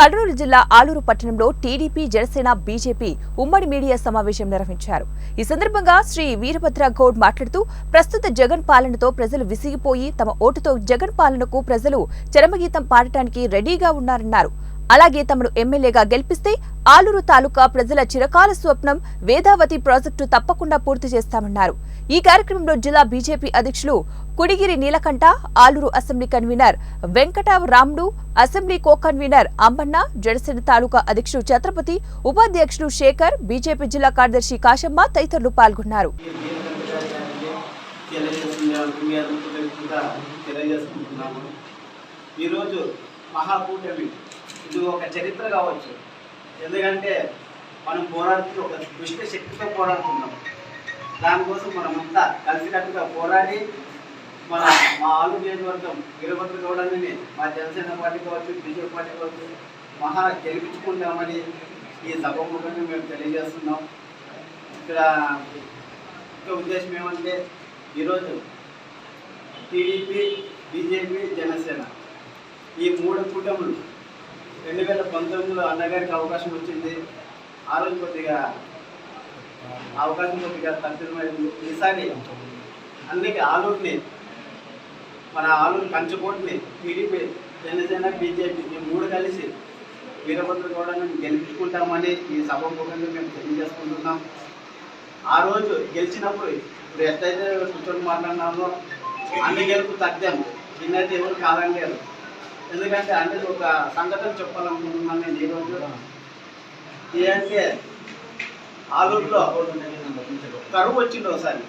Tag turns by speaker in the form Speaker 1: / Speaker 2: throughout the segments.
Speaker 1: కర్నూలు జిల్లా ఆలూరు పట్టణంలో TDP Janasena BJP ఉమ్మడి మీడియా సమావేశం నిర్వహించారు. ఈ సందర్భంగా శ్రీ వీరభద్ర గౌడ్ మాట్లాడుతూ ప్రస్తుత జగన్ పాలనతో ప్రజలు విసిగిపోయి తమ ఓటుతో జగన్ పాలనకు ప్రజలు చరమగీతం పాడటానికి రెడీగా ఉన్నారన్నారు. అలాగే తమను ఎమ్మెల్యేగా గెలిపిస్తే ఆలూరు తాలూకా ప్రజల చిరకాల స్వప్నం వేదావతి ప్రాజెక్టు తప్పకుండా పూర్తి చేస్తామన్నారు. ఈ కార్యక్రమంలో జిల్లా బీజేపీ అధ్యక్షులు Kudigiri Neelakanta Aluru assembly convener Venkatava Ramudu assembly co convener Ambanna Janasena taluka అధ్యక్షుడు ఛత్రపతి ఉపాధ్యక్షుడు శేఖర్ బీజేపీ జిల్లా కార్యదర్శి కాశమ్మ తదితరులు పాల్గొన్నారు.
Speaker 2: ఈరోజు మహాకూటమి ఇది ఒక చరిత్ర కావచ్చు. ఎందుకంటే మనం పోరాడుతూ ఒక దుష్ట శక్తితో పోరాడుతున్నాం. దానికోసం మనమంతా కలిసికట్టుగా పోరాడి మన మా ఆలు నియోజకవర్గం వీరభద్ర గౌడని మా జనసేన పార్టీ కావచ్చు బీజేపీ పార్టీ కావచ్చు మహా గెలిపించుకుంటామని ఈ సభముఖంగా మేము తెలియజేస్తున్నాం. ఇక్కడ ఇంకా ఉద్దేశం ఏమంటే ఈరోజు టీడీపీ బీజేపీ జనసేన ఈ మూడు కూటములు రెండు వేల పంతొమ్మిదిలో అన్నగారికి అవకాశం వచ్చింది. ఆ రోజు కొద్దిగా అవకాశం కొద్దిగా తప్పిదమైంది ఈసారి అందుకే ఆలూరుని మన ఆలూరు కంచుకోటిని టీడీపీ జనసేన బీజేపీ మేము మూడు కలిసి వీరభద్ర గౌడని గెలిపించుకుంటామని ఈ సభాముఖంగా మేము తెలియజేసుకుంటున్నాం. ఆ రోజు గెలిచినప్పుడు ఇప్పుడు ఎట్లయితే కూర్చొని మాట్లాడినామో అన్ని గెలుపు తగ్గాము దీన్నైతే ఎవరు కాలం లేదు ఎందుకంటే అనేది ఒక సంఘటన చెప్పాలనుకుంటున్నాను నేను ఈరోజు. ఏంటంటే ఆలూరులో కరువు వచ్చింది ఒకసారి.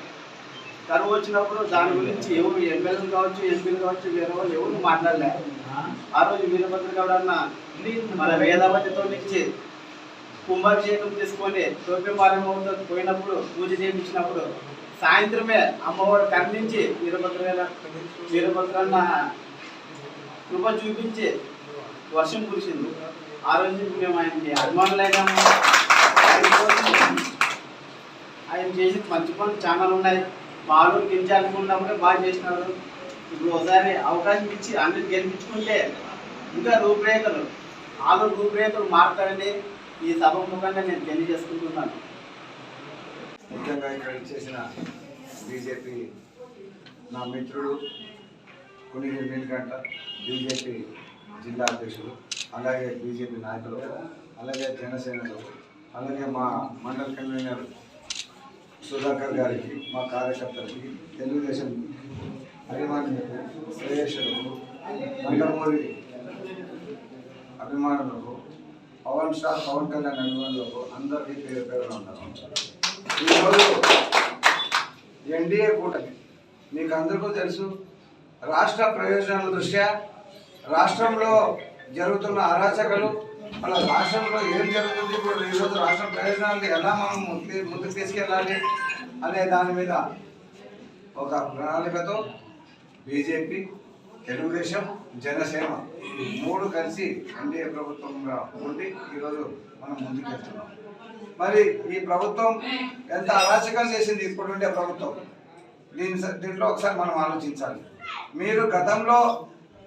Speaker 2: కరువు వచ్చినప్పుడు దాని గురించి ఎవరు ఎమ్మెల్యేలు కావచ్చు ఎంపీలు కావచ్చు వేరే వాళ్ళు ఎవరు మాట్లాడలే. ఆ. రోజు వీరభద్ర గౌడ అన్న మన వేదావతితో నుంచి కుంభాభిషేకం తీసుకొని టోపి మారేమవుతో పోయినప్పుడు పూజ చేయించినప్పుడు సాయంత్రమే అమ్మవారు కరుణించి వీరభద్ర వీరభద్రన్న కృప చూపించే వర్షం కురిసింది. ఆ రోజు మేము ఆయనకి అభిమానులైనాము ఆయన చేసి ఆయన మంచి పనులు చాలా ఉన్నాయి. బాలు గెలిచాలనుకున్నప్పుడే బాగా చేసినారు. ఇప్పుడు ఒకసారి అవకాశం ఇచ్చి అందరికి గెలిపించుకుంటే ఇంకా రూపురేఖలు ఆరు రూపురేఖలు మారుతారని ఈ సభ ముఖంగా నేను తెలియజేసుకుంటున్నాను.
Speaker 3: ముఖ్యంగా ఇక్కడ చేసిన బీజేపీ నా మిత్రుడు కొనిగిరి నీలకంఠ బీజేపీ జిల్లా అధ్యక్షులు అలాగే బీజేపీ నాయకులు అలాగే జనసేనలు అలాగే మా మండల కన్వీనర్ సుధాకర్ గారికి మా కార్యకర్తలకి తెలుగుదేశం అభిమానులకు శ్రేయస్సులకు నందమూరి అభిమానులకు పవన్ స్టార్ పవన్ కళ్యాణ్ అభిమానులకు అందరికీ పేరు పేరున ఉంటారు ఈరోజు ఎన్డీఏ కూటమి మీకు అందరికీ తెలుసు రాష్ట్ర ప్రయోజనాల దృష్ట్యా రాష్ట్రంలో జరుగుతున్న అరాచకలు అలా రాష్ట్రంలో ఏం జరుగుతుంది ఇప్పుడు ఈరోజు రాష్ట్ర ప్రయోజనాలు ఎలా మనం ముందు ముందుకు తీసుకెళ్ళాలి అనే దాని మీద ఒక ప్రణాళికతో బీజేపీ తెలుగుదేశం జనసేన మూడు కలిసి ఎన్డీఏ ప్రభుత్వంగా ఉండి ఈరోజు మనం ముందుకెళ్తున్నాం. మరి ఈ ప్రభుత్వం ఎంత అరాచకం చేసింది ఇప్పుడుండే ప్రభుత్వం? దీని స- దీంట్లో ఒకసారి మనం ఆలోచించాలి. మీరు గతంలో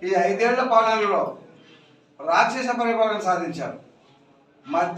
Speaker 3: ఈ ఐదేళ్ళ పాలనలో రాక్షస పరిపాలన సాధించారు. మధ్య